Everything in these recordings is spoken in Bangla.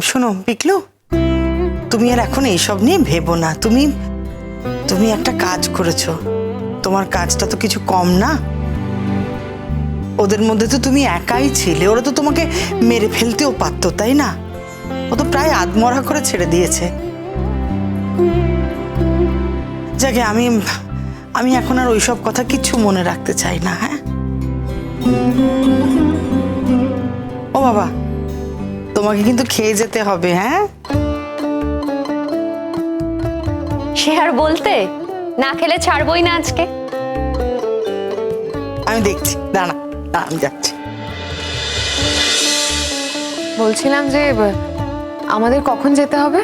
শোনো পিকলু তুমি আর এখন এইসব নিয়ে ভেবো না। তুমি তুমি একটা কাজ করেছ। তোমার কাজটা তো কিছু কম না। ওদের মধ্যে তো তুমি একাই ছিলে। ওরা তো তোমাকে মেরে ফেলতেও পারতো, তাই না? ও তো প্রায় আদমরা করে ছেড়ে দিয়েছে। যাকে, আমি আমি এখন আর ওইসব কথা কিচ্ছু মনে রাখতে চাই না হ্যাঁ? ও বাবা তোমাকে কিন্তু খেয়ে যেতে হবে হ্যাঁ? সে আর বলতে? না খেলে ছাড়বই না আজকে। আমি দেখছি দাঁড়া দাঁড়া, আমি যাচ্ছি। বলছিলাম যে আমাদের কখন যেতে হবে?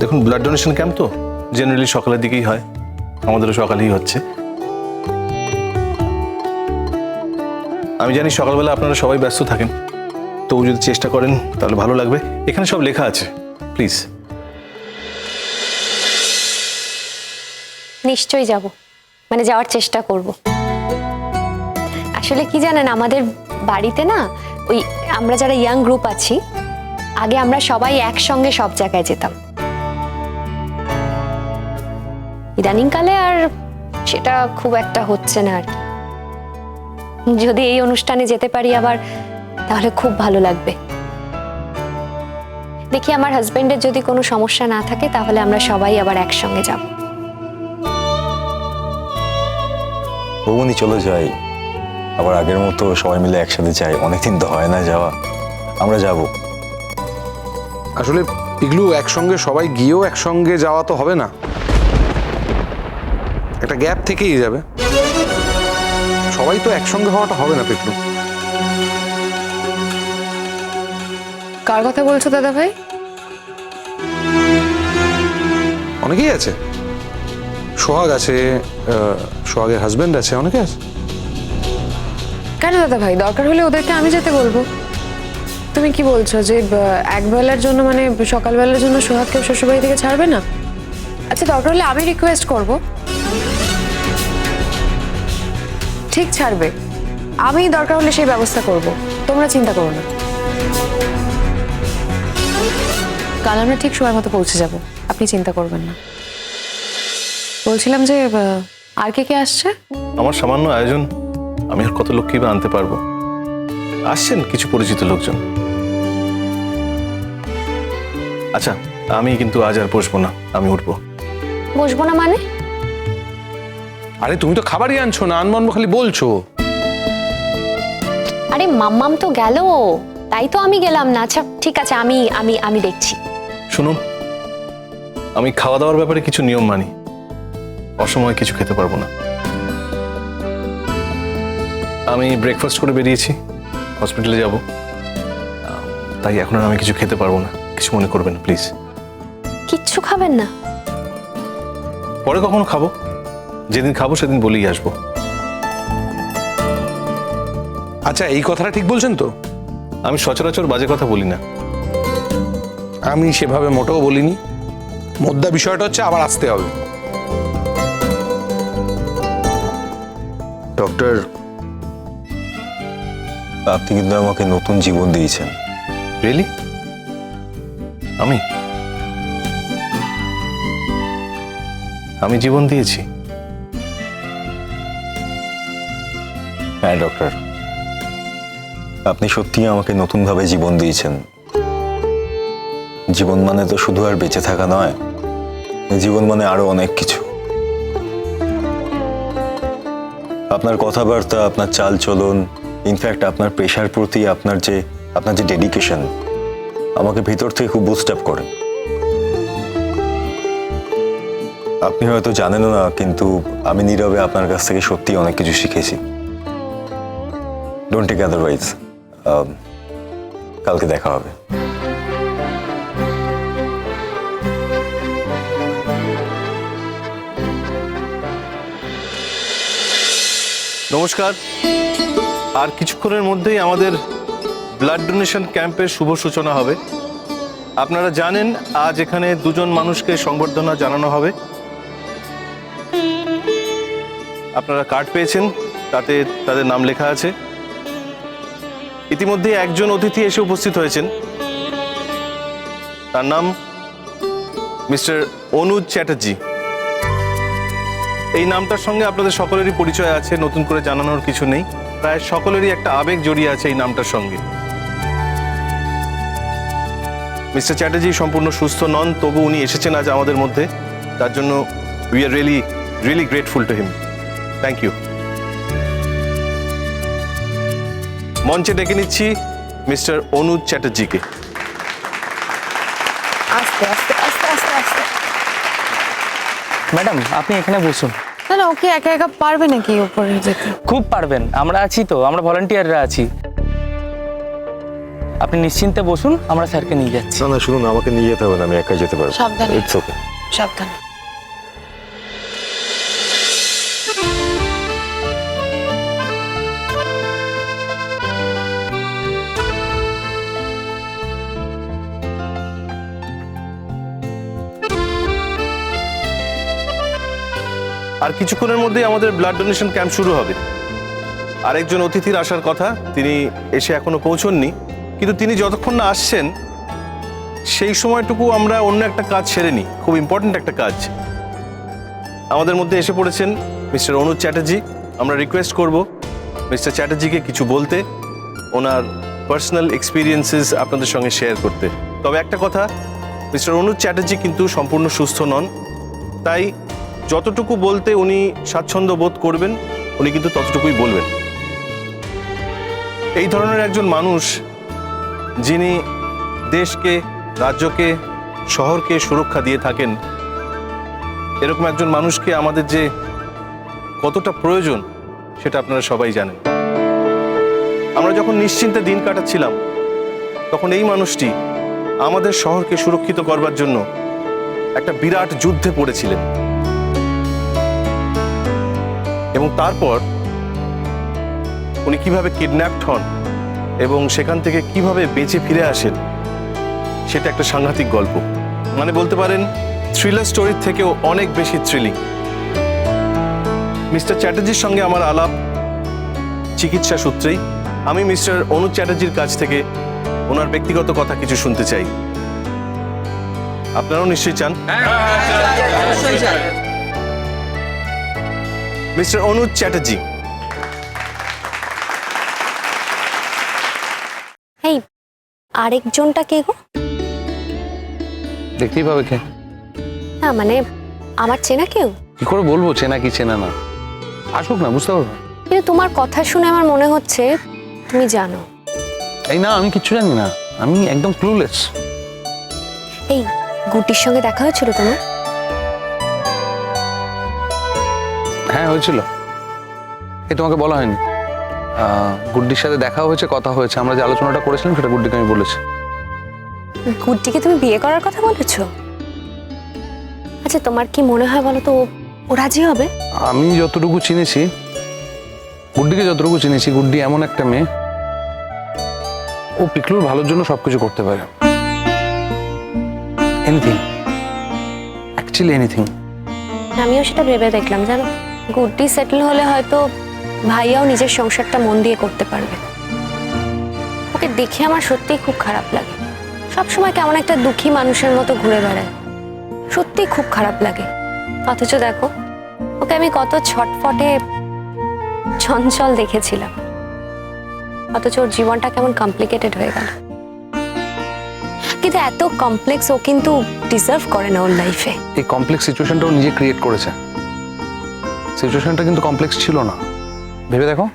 দেখুন ব্লাড ডোনেশন ক্যাম্প তো জেনারেলি সকালের দিকেই হয়। আমাদেরও সকালেই হচ্ছে। আমি জানি সকালবেলা আপনারা সবাই ব্যস্ত থাকেন। তবু যদি চেষ্টা করেন, তাহলে ভালো লাগবে। এখানে সব লেখা আছে। প্লিজ। নিশ্চয়ই যাব। মানে যাওয়ার চেষ্টা করব। আসলে কি জানেন, আমাদের বাড়িতে না ওই আমরা যারা ইয়াং গ্রুপ আছি, আগে আমরা সবাই একসঙ্গে সব জায়গায় যেতাম। ইদানিংকালে আর সেটা খুব একটা হচ্ছে না আর কি। যদি এই অনুষ্ঠানে যেতে পারি আবার তাহলে খুব ভালো লাগবে। দেখি আমার হাজবেন্ডের যদি কোনো সমস্যা না থাকে তাহলে আমরা সবাই আবার একসঙ্গে যাব। বৌমনি চলে যাই। আবার আগের মতো সবাই মিলে একসাথে যাই। অনেকদিন তো হয় না যাওয়া। আমরা যাব। আসলে পিগলু একসঙ্গে সবাই গিয়েও একসঙ্গে যাওয়া তো হবে না। একটা গ্যাপ থেকেই যাবে। সবাই তো একসঙ্গে হওয়াটা হবে না পিগলু কার কথা বলছো দাদা ভাই? অনেকেই আছে। সোহাগ আছে সোহাগের হাজবেন্ড আছে অনেকে আছে। কেন দাদা ভাই? দরকার হলে ওদেরকে আমি যেতে বলব। তুমি কি বলছো যে একবেলার জন্য মানে সকালবেলার জন্য সোহাগকে শ্বশুরবাড়ি থেকে ছাড়বে না? আচ্ছা দরকার হলে আমি রিকোয়েস্ট করব। ঠিক ছাড়বে। আমি দরকার হলে সেই ব্যবস্থা করব। তোমরা চিন্তা করো না। কাল আমরা ঠিক সময় মতো পৌঁছে যাব। আপনি চিন্তা করবেন না। বলছিলাম যে আর কে কে আসছে? আমার সামান্য আয়োজন আমি আর কত লোককেই বা আনতে পারব? আসছেন কিছু পরিচিত লোকজন। আচ্ছা আমি কিন্তু আজ আর বসবো না আমি উঠবো। বসবো না মানে? আরে তুমি তো খাবারই আনছো না আনব খালি বলছো। আরে মাম্মাম তো গেল তাই তো আমি গেলাম না। আচ্ছা ঠিক আছে আমি আমি আমি দেখছি। শুনুন আমি খাওয়া দাওয়ার ব্যাপারে কিছু নিয়ম মানি। অসময়ে কিছু খেতে পারব না। আমি ব্রেকফাস্ট করে বেরিয়েছি হসপিটালে যাব। তাই এখন আর আমি কিছু খেতে পারব না। কিছু মনে করবেন প্লিজ কিচ্ছু খাবেন না? পরে কখনো খাব। যেদিন খাব সেদিন বলেই আসব। আচ্ছা এই কথাটা ঠিক বলছেন তো? আমি সচরাচর বাজে কথা বলি না। আমি সেভাবে মোটেও বলিনি। মোদ্দা বিষয়টা হচ্ছে আবার আসতে হবে। ডক্টর আপনি কিন্তু আমাকে নতুন জীবন দিয়েছেন। রিয়েলি আমি? আমি জীবন দিয়েছি? হ্যাঁ ডক্টর। আপনি সত্যিই আমাকে নতুনভাবে জীবন দিয়েছেন। জীবন মানে তো শুধু আর বেঁচে থাকা নয়, জীবন মানে আরও অনেক কিছু। আপনার কথাবার্তা, আপনার চাল চলন ইনফ্যাক্ট আপনার পেশার প্রতি আপনার যে আপনার যে ডেডিকেশন আমাকে ভিতর থেকে খুব বুস্ট আপ করে। আপনি হয়তো জানেনও না, কিন্তু আমি নীরবে আপনার কাছ থেকে সত্যি অনেক কিছু শিখেছি। ডোন্ট টেক আদারওয়াইজ কালকে দেখা হবে। নমস্কার। আর কিছুক্ষণের মধ্যেই আমাদের ব্লাড ডোনেশন ক্যাম্পের শুভ সূচনা হবে। আপনারা জানেন, আজ এখানে দুজন মানুষকে সংবর্ধনা জানানো হবে। আপনারা কার্ড পেয়েছেন, তাতে তাদের নাম লেখা আছে। ইতিমধ্যে একজন অতিথি এসে উপস্থিত হয়েছেন। তার নাম মিস্টার অনুজ চ্যাটার্জি। এই নামটার সঙ্গে আপনাদের সকলেরই পরিচয় আছে, নতুন করে জানানোর কিছু নেই। প্রায় সকলেরই একটা আবেগ জড়িয়ে আছে এই নামটার সঙ্গে। মিস্টার চ্যাটার্জি সম্পূর্ণ সুস্থ নন, তবু উনি এসেছেন আজ আমাদের মধ্যে। তার জন্য we are really really grateful to him thank you মঞ্চে ডেকে নিচ্ছি মিস্টার অনুজ চ্যাটার্জিকে। আস্তে আস্তে আস্তে আস্তে আস্তে। ম্যাডাম আপনি এখানে বসুন। না না ওকে একা একা পারবে নাকি উপরে যেতে? খুব পারবেন আমরা আছি তো আমরা ভলান্টিয়াররা আছি। আপনি নিশ্চিন্তে বসুন আমরা স্যারকে নিয়ে যাচ্ছি। না না শুনুন আমাকে নিয়ে যেতে হবে না আমি একাই যেতে পারব। সাবধানে। ইটস ওকে সাবধানে। আর কিছুক্ষণের মধ্যেই আমাদের ব্লাড ডোনেশন ক্যাম্প শুরু হবে। আরেকজন অতিথির আসার কথা, তিনি এসে এখনও পৌঁছননি, কিন্তু তিনি যতক্ষণ না আসছেন, সেই সময়টুকু আমরা অন্য একটা কাজ সেরে নিই, খুব ইম্পর্ট্যান্ট একটা কাজ। আমাদের মধ্যে এসে পড়েছেন মিস্টার অনুজ চ্যাটার্জি। আমরা রিকোয়েস্ট করব মিস্টার চ্যাটার্জিকে কিছু বলতে, ওনার পার্সোনাল এক্সপিরিয়েন্সেস আপনাদের সঙ্গে শেয়ার করতে। তবে একটা কথা, মিস্টার অনুজ চ্যাটার্জি কিন্তু সম্পূর্ণ সুস্থ নন, তাই যতটুকু বলতে উনি স্বাচ্ছন্দ্য বোধ করবেন, উনি কিন্তু ততটুকুই বলবেন। এই ধরনের একজন মানুষ, যিনি দেশকে, রাজ্যকে, শহরকে সুরক্ষা দিয়ে থাকেন, এরকম একজন মানুষকে আমাদের যে কতটা প্রয়োজন, সেটা আপনারা সবাই জানেন। আমরা যখন নিশ্চিন্তে দিন কাটাচ্ছিলাম, তখন এই মানুষটি আমাদের শহরকে সুরক্ষিত করবার জন্য একটা বিরাট যুদ্ধে পড়েছিলেন। এবং তারপর উনি কীভাবে কিডন্যাপড হন এবং সেখান থেকে কীভাবে বেঁচে ফিরে আসেন, সেটা একটা সাংঘাতিক গল্প। মানে বলতে পারেন থ্রিলার স্টোরির থেকেও অনেক বেশি থ্রিলিং মিস্টার চ্যাটার্জির সঙ্গে আমার আলাপ চিকিৎসা সূত্রেই। আমি মিস্টার অনুজ চ্যাটার্জির কাছ থেকে ওনার ব্যক্তিগত কথা কিছু শুনতে চাই। আপনারাও নিশ্চয়ই চান? মিস্টার অনুজ চ্যাটার্জি। এই আরেকজনটা কে গো? দেখতেই পাবে কে? না মানে আমার চেনা কেউ? কি করে বলব চেনা কি চেনা না? আসুক না বুঝতে পারব? কিন্তু তোমার কথা শুনে আমার মনে হচ্ছে তুমি জানো। এই না আমি কিচ্ছু জানি না। আমি একদম ক্লুলেস এই গুটির সঙ্গে দেখা হয়েছিল তোমার? হ্যাঁ হয়েছিল। এ তোমাকে বলা হয়নি। গুড্ডির সাথে দেখা হয়েছে কথা হয়েছে। আমরা যে আলোচনাটা করেছিলাম সেটা গুড্ডিকে আমি বলেছি। গুড্ডিকে তুমি বিয়ে করার কথা বলেছ? আচ্ছা তোমার কি মনে হয় বলো তো ও রাজি হবে? আমি যতটুকু চিনেছি গুড্ডিকে যতটুকু চিনেছি গুড্ডি এমন একটা মেয়ে। ও পিকলুর ভালোর জন্য সবকিছু করতে পারে। এনিথিং অ্যাকচুয়ালি এনিথিং আমিও সেটা ভেবে দেখলাম জানো? গুড্ডি সেটেল হলে হয়তো ভাইয়াও নিজের সংসারটা মন দিয়ে করতে পারবে। ওকে দেখে আমার সত্যিই খুব খারাপ লাগে। সবসময় কেমন একটা দুঃখী মানুষের মতো ঘুরে বেড়ায়। সত্যিই খুব খারাপ লাগে। অথচ দেখো, ওকে আমি কত ছটফটে চঞ্চল দেখেছিলাম। অথচ ওর জীবনটা কেমন কমপ্লিকেটেড হয়ে গেল। কিন্তু এত কমপ্লেক্স ও কিন্তু ডিজার্ভ করে না ওর লাইফে এই কমপ্লেক্স সিচুয়েশনটা ও নিজে ক্রিয়েট করেছে। সিচুয়েশনটা কিন্তু কমপ্লেক্স ছিল না। ভেবে দেখো,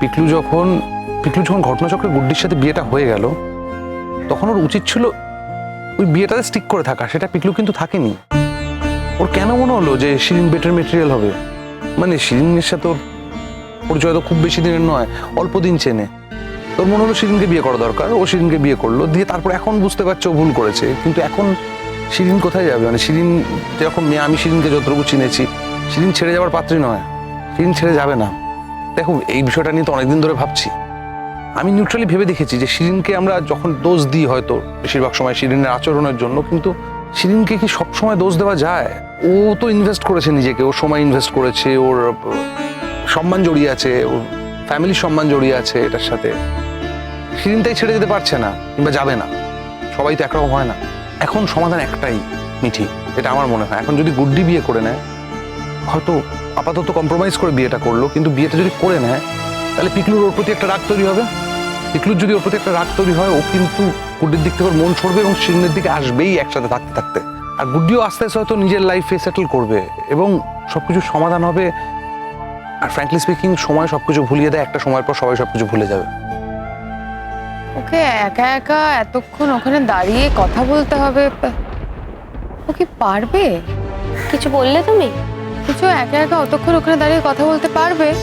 পিকলু যখন পিকলু যখন ঘটনাচক্রে গুড্ডির সাথে বিয়েটা হয়ে গেল, তখন ওর উচিত ছিল ওই বিয়েটাতে স্টিক করে থাকা, সেটা পিকলু কিন্তু থাকেনি। ওর কেন মনে হলো যে শিরিন বেটার মেটেরিয়াল হবে? মানে শিরিনের সাথে ওর পরিচয় তো খুব বেশি দিনের নয়, অল্প দিন চেনে। তোর মনে হলো শিরিনকে বিয়ে করা দরকার? ও শিরিনকে বিয়ে করল, দিয়ে তারপর এখন বুঝতে পারছে ও ভুল করেছে। কিন্তু এখন শিরিন কোথায় যাবে? মানে শিরিন যখন মেয়ে আমি শিরিনকে যতটুকু চিনেছি শিরিন ছেড়ে যাওয়ার পাত্রী নয় শিরিন ছেড়ে যাবে না। দেখো, এই বিষয়টা নিয়ে তো অনেকদিন ধরে ভাবছি। আমি নিউট্রালি ভেবে দেখেছি যে শিরিনকে আমরা যখন দোষ দিই হয়তো, বেশিরভাগ সময় শিরিনের আচরণের জন্য, কিন্তু শিরিনকে কি সব সময় দোষ দেওয়া যায়? ও তো ইনভেস্ট করেছে নিজেকে, ওর সময় ইনভেস্ট করেছে, ওর সম্মান জড়িয়ে আছে, ওর ফ্যামিলির সম্মান জড়িয়ে আছে এটার সাথে। শিরিনটাই ছেড়ে যেতে পারছে না, কিংবা যাবে না। সবাই তো একরকম হয় না। এখন সমাধান একটাই মিঠি এটা আমার মনে হয়। এখন যদি গুড্ডি বিয়ে করে নেয় হয়তো আপাতত কম্প্রোমাইজ করে বিয়েটা করল কিন্তু বিয়েটা যদি করে নেয় তাহলে পিকলুর ওর প্রতি একটা রাগ তৈরি হবে। পিকলুর যদি ওর প্রতি একটা রাগ তৈরি হয় ও কিন্তু গুড্ডির দিক থেকে ওর মন ছড়বে এবং শিরিনের দিকে আসবেই একসাথে থাকতে থাকতে। আর গুড্ডিও আস্তে আস্তে হয়তো নিজের লাইফে সেটেল করবে এবং সবকিছু সমাধান হবে। আর ফ্র্যাঙ্কলি স্পিকিং সময় সব কিছু ভুলিয়ে দেয় একটা সময়ের পর সবাই সব কিছু ভুলে যাবে। ওকে একা একা এতক্ষণ ওখানে দাঁড়িয়ে কথা বলতে হবে ও কি পারবে? কিছু বললে তুমি? কিছু একা একা অতক্ষণ ওখানে দাঁড়িয়ে কথা বলতে পারবে?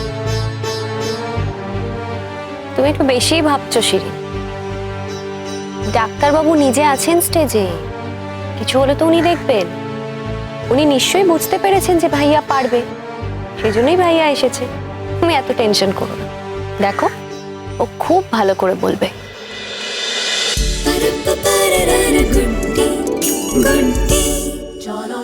তুমি একটু বেশিই ভাবছ শিরিন। ডাক্তারবাবু নিজে আছেন স্টেজে কিছু হলে তো উনি দেখবেন। উনি নিশ্চয়ই বুঝতে পেরেছেন যে ভাইয়া পারবে। সেই জন্যই ভাইয়া এসেছে। তুমি এত টেনশন করো না। দেখো ও খুব ভালো করে বলবে। cholo